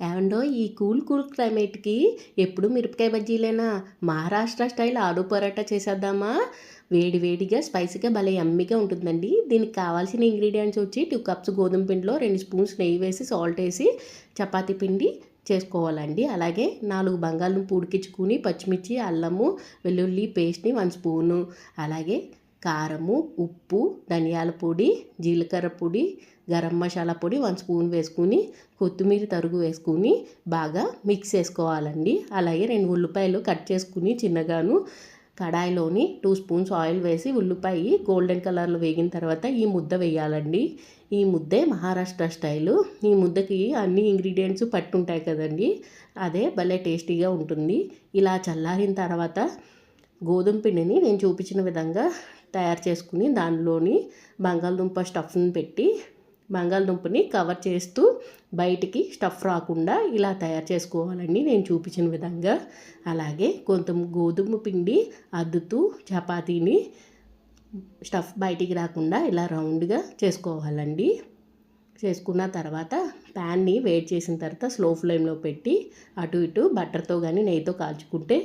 ఏమండో ఈ cool cool క్లైమేట్కి ఎప్పుడు మిరపకాయ బజ్జీలేనా? మహారాష్ట్ర స్టైల్ ఆలు పరోటా చేసేద్దామా? వేడి వేడిగా స్పైసీగా భలే అమ్మిగా ఉంటుందండి. దీనికి కావాల్సిన ఇంగ్రీడియంట్స్ వచ్చి టూ కప్స్ గోధుమ పిండిలో రెండు స్పూన్స్ నెయ్యి వేసి సాల్ట్ వేసి చపాతీ పిండి చేసుకోవాలండి. అలాగే నాలుగు బంగాళం ఉడికించుకుని పచ్చిమిర్చి అల్లము వెల్లుల్లి పేస్ట్ని వన్ స్పూను. అలాగే కారము ఉప్పు ధనియాల పొడి జీలకర్ర పొడి గరం మసాలా పొడి వన్ స్పూన్ వేసుకుని కొత్తిమీర తరుగు వేసుకుని బాగా మిక్స్ చేసుకోవాలండి. అలాగే రెండు ఉల్లిపాయలు కట్ చేసుకుని చిన్నగాను కడాయిలోని టూ స్పూన్స్ ఆయిల్ వేసి ఉల్లిపాయ గోల్డెన్ కలర్లో వేగిన తర్వాత ఈ ముద్ద వేయాలండి. ఈ ముద్దే మహారాష్ట్ర స్టైలు. ఈ ముద్దకి అన్ని ఇంగ్రీడియంట్స్ పట్టుంటాయి కదండి. అదే భలే టేస్టీగా ఉంటుంది. ఇలా చల్లారిన తర్వాత గోధుమ పిండిని నేను చూపించిన విధంగా తయారు చేసుకుని దానిలోని బంగాళదుంప స్టఫ్ని పెట్టి బంగాళదుంపని కవర్ చేస్తూ బయటికి స్టఫ్ రాకుండా ఇలా తయారు చేసుకోవాలండి. నేను చూపించిన విధంగా. అలాగే కొంత గోధుమ పిండి అద్దుతూ చపాతీని స్టఫ్ బయటికి రాకుండా ఇలా రౌండ్గా చేసుకోవాలండి. చేసుకున్న తర్వాత ప్యాన్ని వేడి చేసిన తర్వాత స్లో ఫ్లేమ్లో పెట్టి అటు ఇటు బటర్తో కానీ నెయ్యితో కాల్చుకుంటే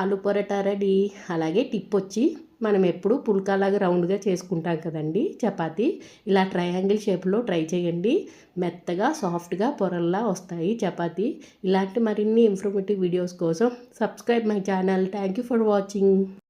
ఆలు పొరటా రెడీ. అలాగే టిప్ వచ్చి మనం ఎప్పుడు పుల్కాలాగా రౌండ్గా చేసుకుంటాం కదండి చపాతీ. ఇలా ట్రయాంగిల్ షేప్లో ట్రై చేయండి. మెత్తగా సాఫ్ట్గా పొరల్లా వస్తాయి చపాతీ. ఇలాంటి మరిన్ని ఇన్ఫర్మేటివ్ వీడియోస్ కోసం subscribe my channel. Thank you for watching